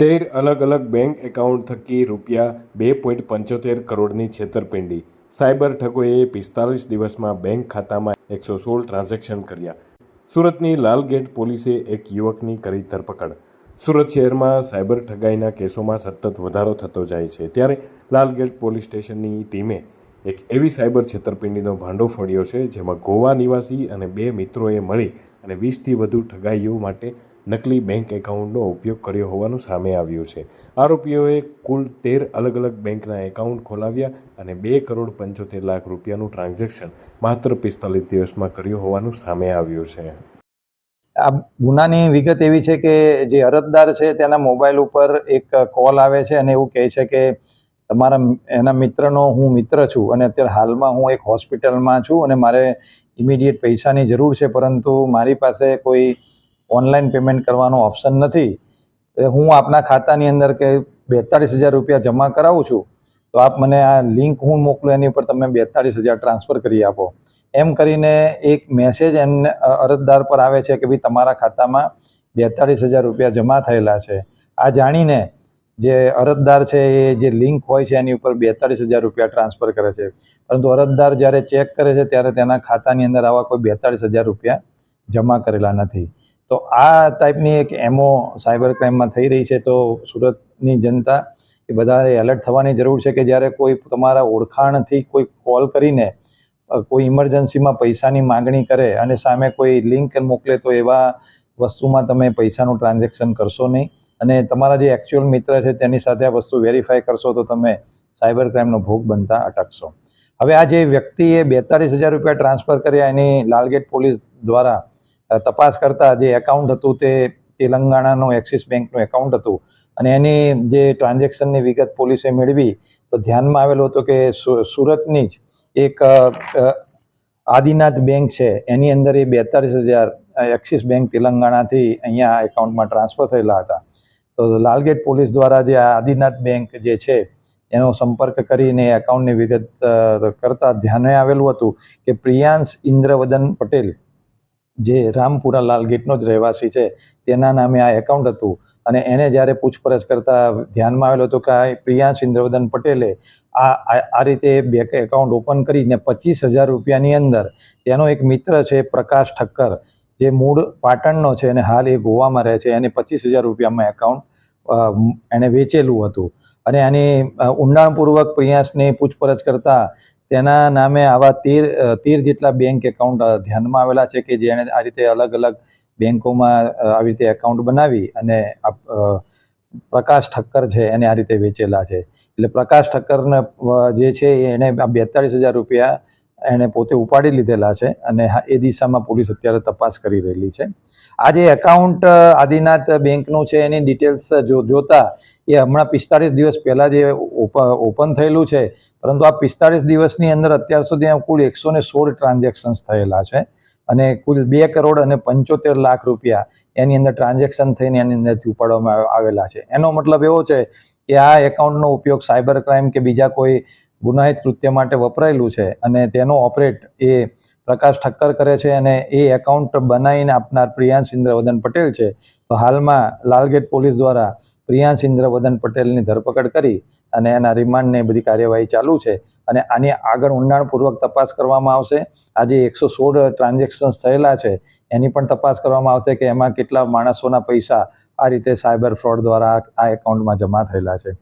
તેર અલગ અલગ બેંક એકાઉન્ટ થકી રૂપિયા બે પોઈન્ટ પંચોતેર કરોડની છેતરપિંડી. સાયબર ઠગોએ પિસ્તાલીસ દિવસમાં બેંક ખાતામાં એકસો સોળ ટ્રાન્ઝેક્શન કર્યા. સુરતની લાલગેટ પોલીસે એક યુવકની કરી ધરપકડ. સુરત શહેરમાં સાયબર ઠગાઈના કેસોમાં સતત વધારો થતો જાય છે. ત્યારે લાલગેટ પોલીસ સ્ટેશનની ટીમે એક એવી સાયબર છેતરપિંડીનો ભાંડો ફોડ્યો છે, જેમાં ગોવા નિવાસી અને બે મિત્રોએ મળી અને વીસથી વધુ ઠગાઈઓ માટે નકલી બેંક એકાઉન્ટનો ઉપયોગ કર્યો હોવાનું સામે આવ્યું છે. આરોપીઓએ કુલ તેર અલગ અલગ બેંકના એકાઉન્ટ ખોલાવ્યા અને બે કરોડ પંચોતેર લાખ રૂપિયાનું ટ્રાન્ઝેક્શન માત્ર પિસ્તાલીસ દિવસમાં કર્યું હોવાનું સામે આવ્યું છે. આ ગુનાની વિગત એવી છે કે જે અરજદાર છે તેના મોબાઈલ ઉપર એક કોલ આવે છે અને એવું કહે છે કે તમારા એના મિત્રનો હું મિત્ર છું અને અત્યારે હાલમાં હું એક હોસ્પિટલમાં છું અને મારે ઇમિડિયેટ પૈસાની જરૂર છે, પરંતુ મારી પાસે કોઈ ઓનલાઈન પેમેન્ટ કરવાનો ઓપ્શન નથી. હું આપના ખાતાની અંદર કે બેતાળીસ હજાર રૂપિયા જમા કરાવું છું, તો આપ મને આ લિંક હું મોકલું, એની ઉપર તમે બેતાળીસ હજાર ટ્રાન્સફર કરી આપો. એમ કરીને એક મેસેજ એમને અરજદાર પર આવે છે કે ભાઈ તમારા ખાતામાં બેતાળીસ હજાર રૂપિયા જમા થયેલા છે. આ જાણીને જે અરજદાર છે એ જે લિંક હોય છે એની ઉપર બેતાળીસ હજાર રૂપિયા ટ્રાન્સફર કરે છે. પરંતુ અરજદાર જ્યારે ચેક કરે છે ત્યારે તેના ખાતાની અંદર આવા કોઈ બેતાળીસ હજાર રૂપિયા જમા કરેલા નથી. તો આ ટાઈપની એક એમો સાયબર ક્રાઇમમાં થઈ રહી છે તો સુરતની જનતા એ બધાએ એલર્ટ થવાની જરૂર છે કે જ્યારે કોઈ તમારા ઓળખાણથી કોઈ કોલ કરીને કોઈ ઇમરજન્સીમાં પૈસાની માગણી કરે અને સામે કોઈ લિંક મોકલે તો એવા વસ્તુમાં તમે પૈસાનું ટ્રાન્ઝેક્શન કરશો નહીં. અને તમારા જે એકચ્યુઅલ મિત્ર છે તેની સાથે આ વસ્તુ વેરીફાઈ કરશો તો તમે સાયબર ક્રાઇમનો ભોગ બનતા અટકશો. હવે આ જે વ્યક્તિએ બેતાળીસ હજાર રૂપિયા ટ્રાન્સફર કર્યા એની લાલગેટ પોલીસ દ્વારા તપાસ કરતા જે એકાઉન્ટ હતું તે તેલંગાણાનું એક્સિસ બેંકનું એકાઉન્ટ હતું. અને એની જે ટ્રાન્ઝેક્શનની વિગત પોલીસે મેળવી, તો ધ્યાનમાં આવેલું હતું કે સુરતની જ એક આદિનાથ બેંક છે. એની અંદર એ બેતાલીસ હજાર એક્સિસ બેંક તેલંગાણાથી અહીંયા એકાઉન્ટમાં ટ્રાન્સફર થયેલા હતા. તો લાલગેટ પોલીસ દ્વારા જે આદિનાથ બેંક જે છે, એનો સંપર્ક કરીને એકાઉન્ટની વિગત કરતા ધ્યાને આવેલું હતું કે પ્રિયાંશ ઇન્દ્રવદન પટેલ જે રામપુરા લાલગેટનો જ રહેવાસી છે, તેના નામે આ એકાઉન્ટ હતું. અને એને જ્યારે પૂછપરછ કરતા ધ્યાનમાં આવેલો હતો કે આ પ્રિયાંશ ઇન્દ્રવદન પટેલે આ, આ- રીતે બેંક એકાઉન્ટ ઓપન કરીને પચીસ હજાર રૂપિયાની અંદર તેનો એક મિત્ર છે, પ્રકાશ ઠક્કર, જે મૂળ પાટણનો છે અને હાલ એ ગોવામાં રહે છે, એને પચીસ હજાર રૂપિયામાં એકાઉન્ટ એણે વેચેલું હતું. અને આની ઊંડાણપૂર્વક પ્રિયાંશની પૂછપરછ કરતા તેના નામે આવા તેર તીર જેટલા બેંક એકાઉન્ટ ધ્યાનમાં આવેલા છે કે જેણે આ રીતે અલગ અલગ બેંકોમાં આવી રીતે એકાઉન્ટ બનાવી અને પ્રકાશ ઠક્કર છે એને આ રીતે વેચેલા છે. એટલે પ્રકાશ ઠક્કરને જે છે એણે આ બેતાળીસ હજાર રૂપિયા એણે પોતે ઉપાડી લીધેલા છે અને એ દિશામાં પોલીસ અત્યારે તપાસ કરી રહેલી છે. આ જે એકાઉન્ટ આદિનાથ બેંકનું છે, એની ડિટેલ્સ જો, જોતા એ હમણાં પિસ્તાળીસ દિવસ પહેલાં જે ઓપ- ઓપન થયેલું છે, પરંતુ આ પિસ્તાળીસ દિવસની અંદર અત્યાર સુધી કુલ એકસો ને સોળ ટ્રાન્ઝેક્શન્સ થયેલા છે અને કુલ બે કરોડ અને પંચોતેર લાખ રૂપિયા એની અંદર ટ્રાન્ઝેક્શન થઈને એની અંદરથી ઉપાડવામાં આવેલા છે. એનો મતલબ એવો છે કે આ એકાઉન્ટનો ઉપયોગ સાયબર ક્રાઇમ કે બીજા કોઈ ગુનાહિત કૃત્ય માટે વપરાયેલું છે અને તેનો ઓપરેટ એ પ્રકાશ ઠક્કર કરે છે અને એ એકાઉન્ટ બનાવીને આપનાર પ્રિયાંશ ઇન્દ્રવદન પટેલ છે. તો હાલમાં લાલગેટ પોલીસ દ્વારા પ્રિયાંશ ઇન્દ્રવદન પટેલની ધરપકડ કરી અને એના રિમાન્ડને બધી કાર્યવાહી ચાલુ છે અને આની આગળ ઊંડાણપૂર્વક તપાસ કરવામાં આવશે. આજે એકસો સોળ ટ્રાન્ઝેક્શન્સ થયેલા છે. એની પણ તપાસ કરવામાં આવશે કે એમાં કેટલા માણસોના પૈસા આ રીતે સાયબર ફ્રોડ દ્વારા આ એકાઉન્ટમાં જમા થયેલા છે.